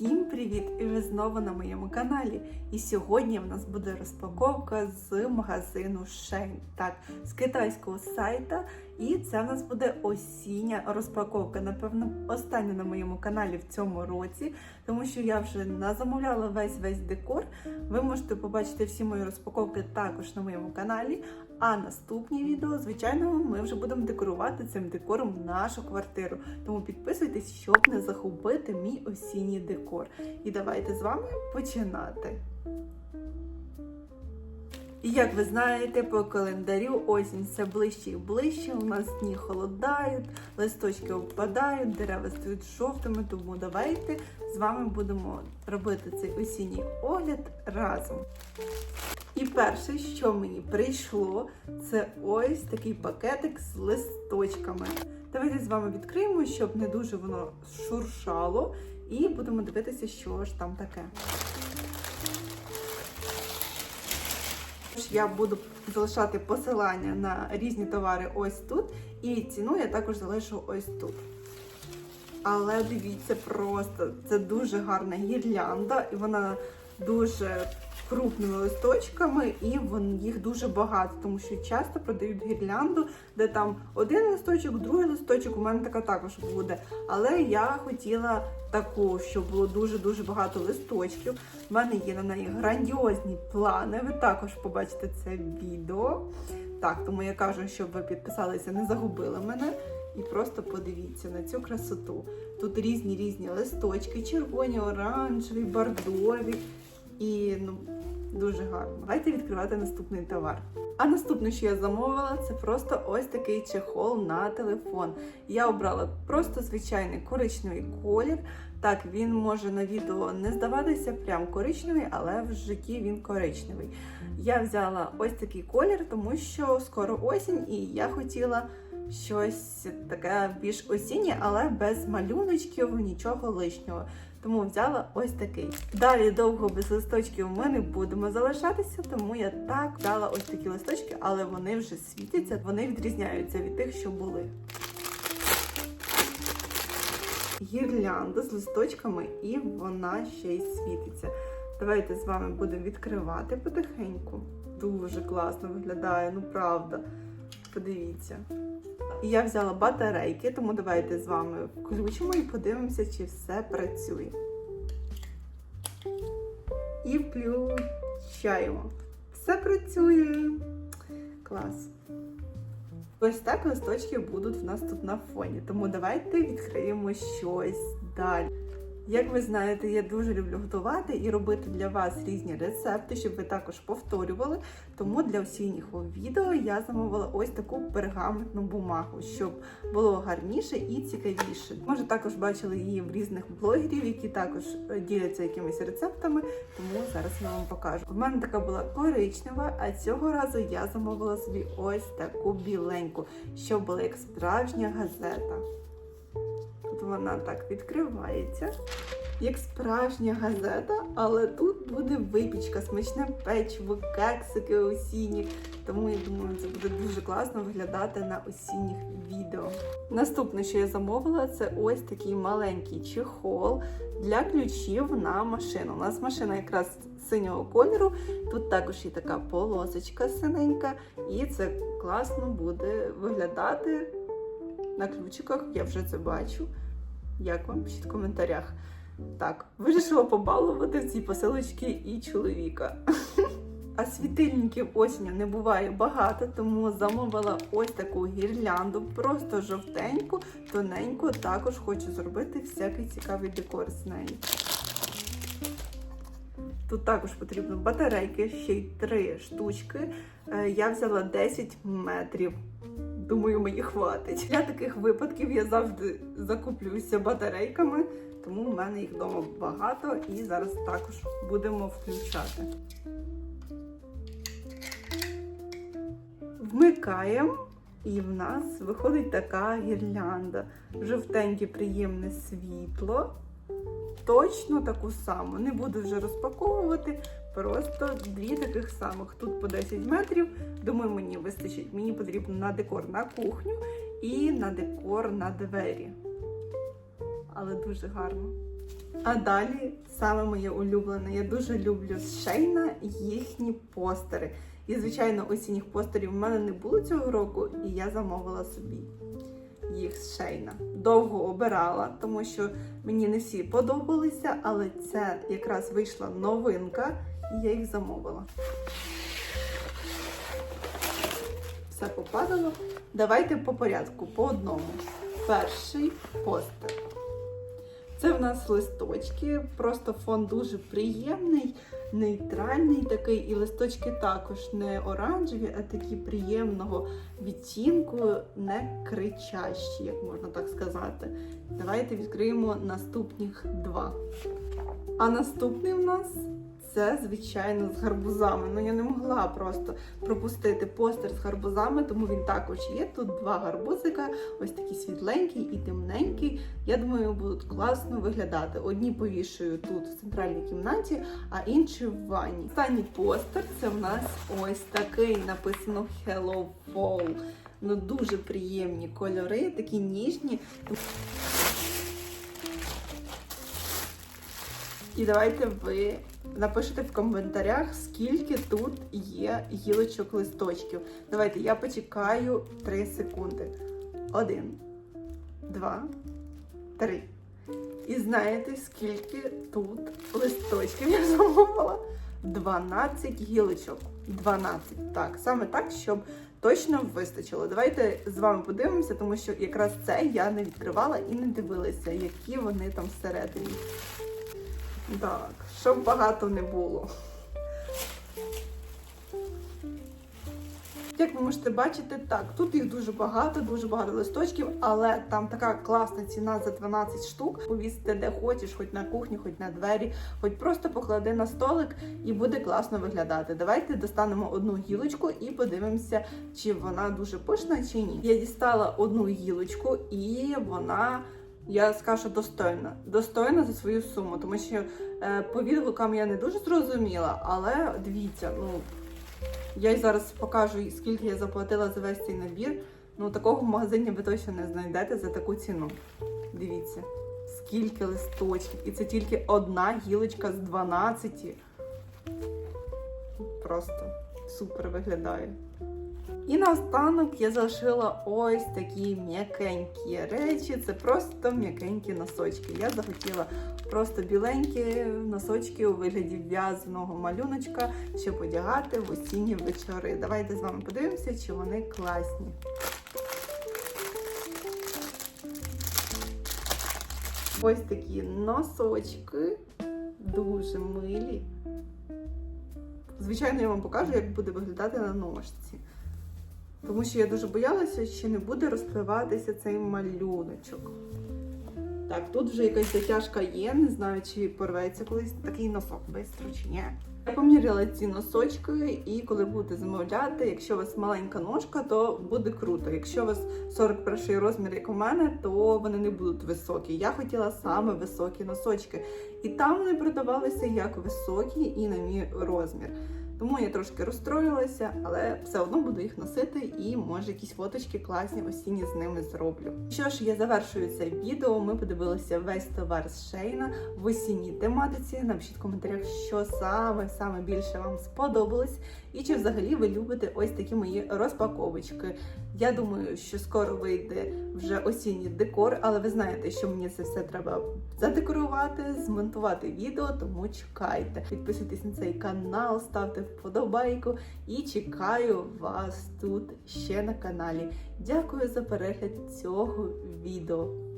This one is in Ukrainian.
Всім привіт! І ви знову на моєму каналі. І сьогодні в нас буде розпаковка з магазину Shein, так, з китайського сайта. І це в нас буде осіння розпаковка. Напевно, остання на моєму каналі в цьому році, тому що я вже назамовляла весь весь декор. Ви можете побачити всі мої розпаковки також на моєму каналі. А наступні відео, звичайно, ми вже будемо декорувати цим декором нашу квартиру. Тому підписуйтесь, щоб не загубити мій осінній декор. І давайте з вами починати. І як ви знаєте, по календарю осінь все ближче і ближче. У нас дні холодають, листочки опадають, дерева стають жовтими. Тому давайте з вами будемо робити цей осінній огляд разом. І перше, що мені прийшло, це ось такий пакетик з листочками. Давайте з вами відкриємо, щоб не дуже воно шуршало, і будемо дивитися, що ж там таке. Тож Я буду залишати посилання на різні товари ось тут, і ціну я також залишу ось тут. Але дивіться, просто це дуже гарна гірлянда, і вона дуже крупними листочками, і їх дуже багато, тому що часто продають гірлянду, де там один листочок, другий листочок. У мене така також буде. Але я хотіла таку, щоб було дуже-дуже багато листочків. У мене є на неї грандіозні плани. Ви також побачите це відео. Так, тому я кажу, щоб ви підписалися, не загубили мене. І просто подивіться на цю красоту. Тут різні різні листочки, червоні, оранжеві, бордові. І ну, дуже гарно. Давайте відкривати наступний товар. А наступне, що я замовила, це просто ось такий чехол на телефон. Я обрала просто звичайний коричневий колір. Так, він може на відео не здаватися прям коричневий, але в житті він коричневий. Я взяла ось такий колір, тому що скоро осінь, і я хотіла щось таке більш осіннє, але без малюночків, нічого лишнього. Тому взяла ось такий. Далі довго без листочків ми не будемо залишатися, тому я так взяла ось такі листочки, але вони вже світяться, вони відрізняються від тих, що були. Гірлянда з листочками, і вона ще й світиться. Давайте з вами будемо відкривати потихеньку. Дуже класно виглядає, ну правда. Подивіться. Я взяла батарейки, тому давайте з вами включимо і подивимося, чи все працює. І включаємо. Все працює. Клас. Ось так листочки будуть в нас тут на фоні. Тому давайте відкриємо щось далі. Як ви знаєте, я дуже люблю готувати і робити для вас різні рецепти, щоб ви також повторювали. Тому для осінніх відео я замовила ось таку пергаментну бумагу, щоб було гарніше і цікавіше. Може, також бачили її в різних блогерів, які також діляться якимись рецептами, тому зараз я вам покажу. В мене така була коричнева, а цього разу я замовила собі ось таку біленьку, щоб була як справжня газета. Вона так відкривається, як справжня газета, але тут буде випічка, смачне печиво, кексики осінні. Тому я думаю, це буде дуже класно виглядати на осінніх відео. Наступне, що я замовила, це ось такий маленький чехол для ключів на машину. У нас машина якраз синього кольору. Тут також є така полосочка синенька, і це класно буде виглядати на ключиках. Я вже це бачу. Як вам пишіть в коментарях. Так, вирішила побалувати в цій посилочці і чоловіка. А світильників осінню не буває багато, тому замовила ось таку гірлянду, просто жовтеньку, тоненьку. Також хочу зробити всякий цікавий декор з нею. Тут також потрібно батарейки, ще й три штучки. Е, Я взяла 10 метрів. Думаю, мені хватить. Для таких випадків я завжди закуплююся батарейками, тому в мене їх вдома багато і зараз також будемо включати. Вмикаємо, і в нас виходить така гірлянда. Жовтеньке приємне світло. Точно таку саму. Не буду вже розпаковувати. Просто дві таких самих. Тут по 10 метрів. Думаю, мені вистачить. Мені потрібно на декор на кухню і на декор на двері. Але дуже гарно. А далі саме моє улюблене. Я дуже люблю з Шейна їхні постери. І, звичайно, осінніх постерів в мене не було цього року, і я замовила собі їх з Шейна. Довго обирала, тому що мені не всі подобалися, але це якраз вийшла новинка, і я їх замовила. Все попадало. Давайте по порядку, по одному. Перший постер. Це в нас листочки, просто фон дуже приємний, нейтральний такий, і листочки також не оранжеві, а такі приємного відтінку, не кричащі, як можна так сказати. Давайте відкриємо наступних два. А наступний у нас це, звичайно, з гарбузами. Ну я не могла просто пропустити постер з гарбузами, тому він також є. Тут два гарбузика, ось такі світленький і темненький. Я думаю, будуть класно виглядати. Одні повішую тут в центральній кімнаті, а інші в ванні. Останній постер це в нас ось такий написано Hello Fall. Ну дуже приємні кольори, такі ніжні. І давайте ви напишете в коментарях, скільки тут є гілочок листочків. Давайте я почекаю 3 секунди. Один, два, три. І знаєте, скільки тут листочків я замовила? 12 гілочок. 12. Так, саме так, щоб точно вистачило. Давайте з вами подивимося, тому що якраз це я не відкривала і не дивилася, які вони там всередині. Так, щоб багато не було. Як ви можете бачити, так, тут їх дуже багато, дуже багато листочків, але там така класна ціна за 12 штук. Повісити де хочеш, хоч на кухні, хоч на двері, хоч просто поклади на столик і буде класно виглядати. Давайте достанемо одну гілочку і подивимося, чи вона дуже пишна чи ні. Я дістала одну гілочку і вона. Я скажу достойна. Достойна за свою суму, тому що е, по відгукам я не дуже зрозуміла, але дивіться, ну я й зараз покажу, скільки я заплатила за весь цей набір. Ну такого в магазині ви точно не знайдете за таку ціну. Дивіться, скільки листочків. І це тільки одна гілочка з 12. Просто супер виглядає. І наостанок я залишила ось такі м'якенькі речі. Це просто м'якенькі носочки. Я захотіла просто біленькі носочки у вигляді в'язаного малюночка, щоб одягати в осінні вечори. Давайте з вами подивимося, чи вони класні. Ось такі носочки, дуже милі. Звичайно, я вам покажу, як буде виглядати на ножці. Тому що я дуже боялася, що не буде розпливатися цей малюночок. Так, тут вже якась затяжка є, не знаю, чи порветься колись такий носок швидко чи ні. Я поміряла ці носочки, і коли будете замовляти, якщо у вас маленька ножка, то буде круто. Якщо у вас 41 розмір, як у мене, то вони не будуть високі. Я хотіла саме високі носочки. І там вони продавалися як високі і на мій розмір. Тому я трошки розстроїлася, але все одно буду їх носити і може якісь фоточки класні осінні з ними зроблю. Що ж, я завершую це відео. Ми подивилися весь товар з Шейна в осінній тематиці. Напишіть в коментарях, що саме саме більше вам сподобалось, і чи взагалі ви любите ось такі мої розпаковочки. Я думаю, що скоро вийде вже осінній декор, але ви знаєте, що мені це все треба задекорувати, змонтувати відео, тому чекайте. Підписуйтесь на цей канал, ставте вподобайку і чекаю вас тут ще на каналі. Дякую за перегляд цього відео.